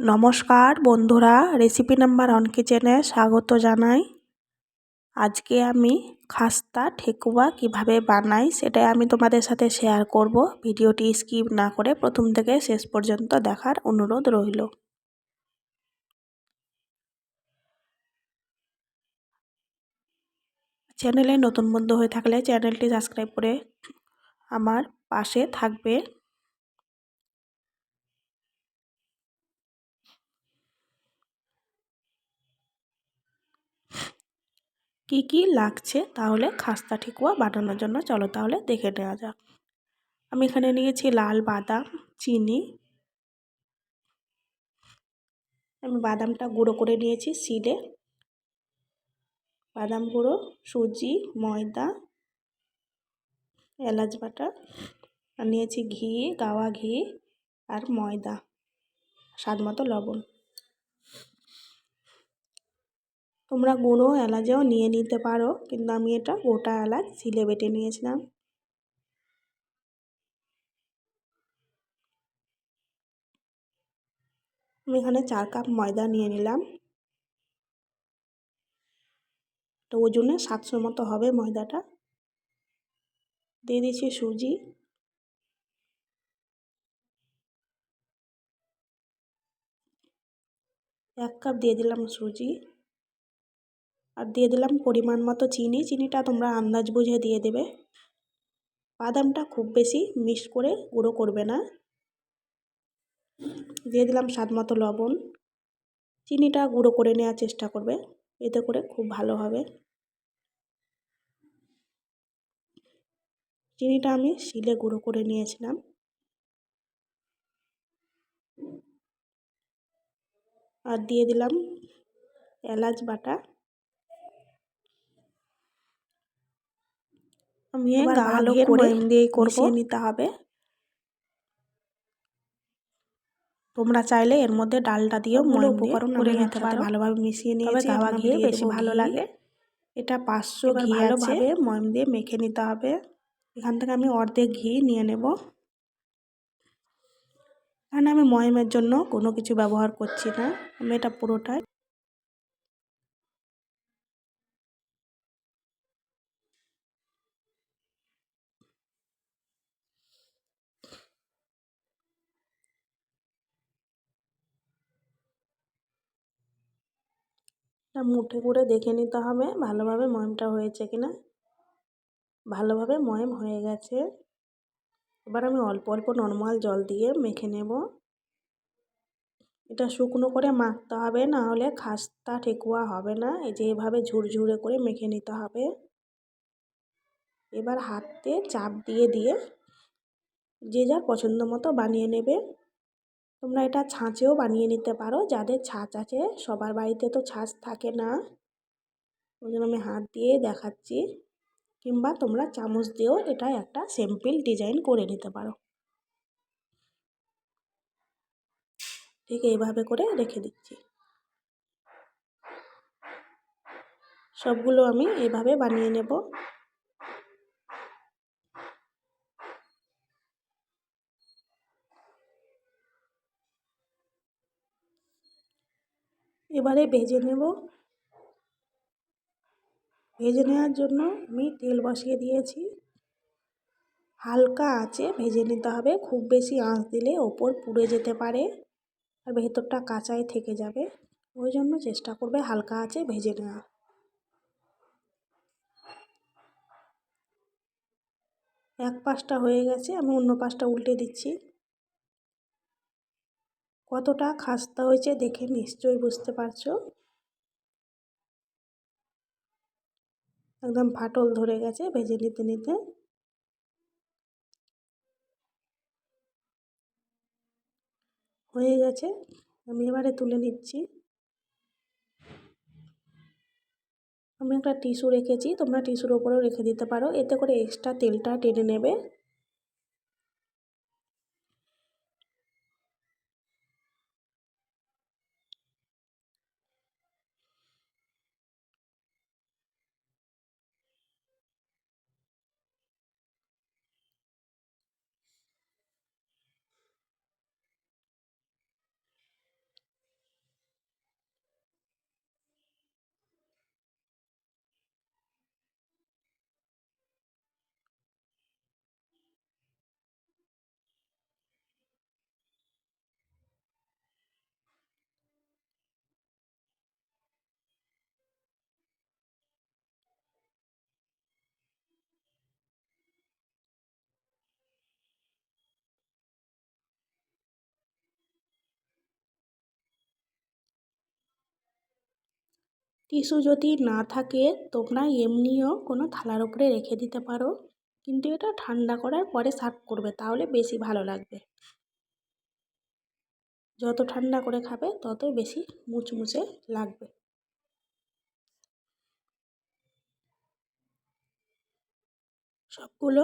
নমস্কার বন্ধুরা recipe number on কিচেনে স্বাগত জানাই। আজকে আমি খাস্তা ঠেকুয়া কীভাবে বানাই সেটাই আমি তোমাদের সাথে শেয়ার করব। ভিডিওটি স্কিপ না করে প্রথম থেকে শেষ পর্যন্ত দেখার অনুরোধ রইল। চ্যানেলে নতুন বন্ধু হয়ে থাকলে চ্যানেলটি সাবস্ক্রাইব করে আমার পাশে থাকবে। কি কি লাগছে তাহলে খাস্তা ঠিকুয়া বানানোর জন্য চলো তাহলে দেখে নেওয়া যাক। আমি এখানে নিয়েছি লাল বাদাম, চিনি। আমি বাদামটা গুঁড়ো করে নিয়েছি সিডে। বাদাম গুঁড়ো, সুজি, ময়দা, এলাচ বাটা, আর নিয়েছি ঘি, গাওয়া ঘি আর ময়দা, স্বাদ মতো লবণ। তোমরা গুঁড়ো এলাচও নিয়ে নিতে পারো, কিন্তু আমি এটা গোটা এলাচ সিলে বেটে নিয়েছিলাম। আমি এখানে চার কাপ ময়দা নিয়ে নিলাম। তো ওজনে সাতশো মতো হবে ময়দাটা। দিয়ে দিচ্ছি সুজি। এক কাপ দিয়ে দিলাম সুজি। আর দিয়ে দিলাম পরিমাণ মতো চিনি। চিনিটা তোমরা আন্দাজ বুঝে দিয়ে দেবে। বাদামটা খুব বেশি মিক্স করে গুঁড়ো করবে না। দিয়ে দিলাম স্বাদ মতো লবণ। চিনিটা গুঁড়ো করে নেওয়ার চেষ্টা করবে। এতে করে খুব ভালো হবে। চিনিটা আমি শিলে গুঁড়ো করে নিয়েছিলাম। আর দিয়ে দিলাম এলাচ বাটা। আমি ভালো করে দিয়েই নিতে হবে। তোমরা চাইলে এর মধ্যে ডালটা দিয়েও মনে উপকরণ করে নিতে পারো। ভালোভাবে মিশিয়ে নিয়েছি গাওয়া ঘি বেশি ভালো লাগে। এটা পাঁচশো ঘি ভালোভাবে ময়ম দিয়ে মেখে নিতে হবে। এখান থেকে আমি অর্ধেক ঘি নিয়ে নেব। এখানে আমি ময়মের জন্য কোনো কিছু ব্যবহার করছি না। আমি এটা পুরোটাই মুঠে করে দেখে নিতে হবে ভালোভাবে ময়মটা হয়েছে কিনা। ভালোভাবে ময়ম হয়ে গেছে। এবার আমি অল্প অল্প নর্মাল জল দিয়ে মেখে নেব। এটা শুকনো করে মাখতে হবে, না হলে খাস্তা ঠেকুয়া হবে না। এই যে এভাবে ঝুরঝুরে করে মেখে নিতে হবে। এবার হাতে চাপ দিয়ে দিয়ে যে যার পছন্দ মতো বানিয়ে নেবে। তোমরা এটা ছাঁচেও বানিয়ে নিতে পারো। যাদের ছাঁচ আছে, সবার বাড়িতে তো ছাঁচ থাকে না। ওই জন্য আমি হাত দিয়ে দেখাচ্ছি। কিংবা তোমরা চামচ দিয়েও এটা একটা সিম্পল ডিজাইন করে নিতে পারো। ঠিক এইভাবে করে রেখে দিচ্ছি। সবগুলো আমি এভাবে বানিয়ে নেব। এবারে ভেজে নেব। ভেজে নেওয়ার জন্য আমি তেল বসিয়ে দিয়েছি। হালকা আঁচে ভেজে নিতে হবে। খুব বেশি আঁচ দিলে ওপর পুড়ে যেতে পারে আর ভেতরটা কাঁচাই থেকে যাবে। ওই জন্য চেষ্টা করবে হালকা আঁচে ভেজে নেওয়া এক পাশটা হয়ে গেছে, আমি অন্য পাশটা উল্টে দিচ্ছি। কতটা খাস্তা হয়েছে দেখে নিশ্চয়ই বুঝতে পারছ? একদম ফাটল ধরে গেছে ভেজে নিতে নিতে। হয়ে গেছে, আমি এবারে তুলে নিচ্ছি। আমি একটা টিস্যু রেখেছি, তোমরা টিস্যুর ওপরেও রেখে দিতে পারো, এতে করে এক্সট্রা তেলটা টেনে নেবে। টিস্যু যদি না থাকে, তোমরা এমনিও কোনো থালার উপরে রেখে দিতে পারো। কিন্তু এটা ঠান্ডা করার পরে সার্ভ করবে, তাহলে বেশি ভালো লাগবে। যত ঠান্ডা করে খাবে ততই বেশি মুচমুচে লাগবে। সবগুলো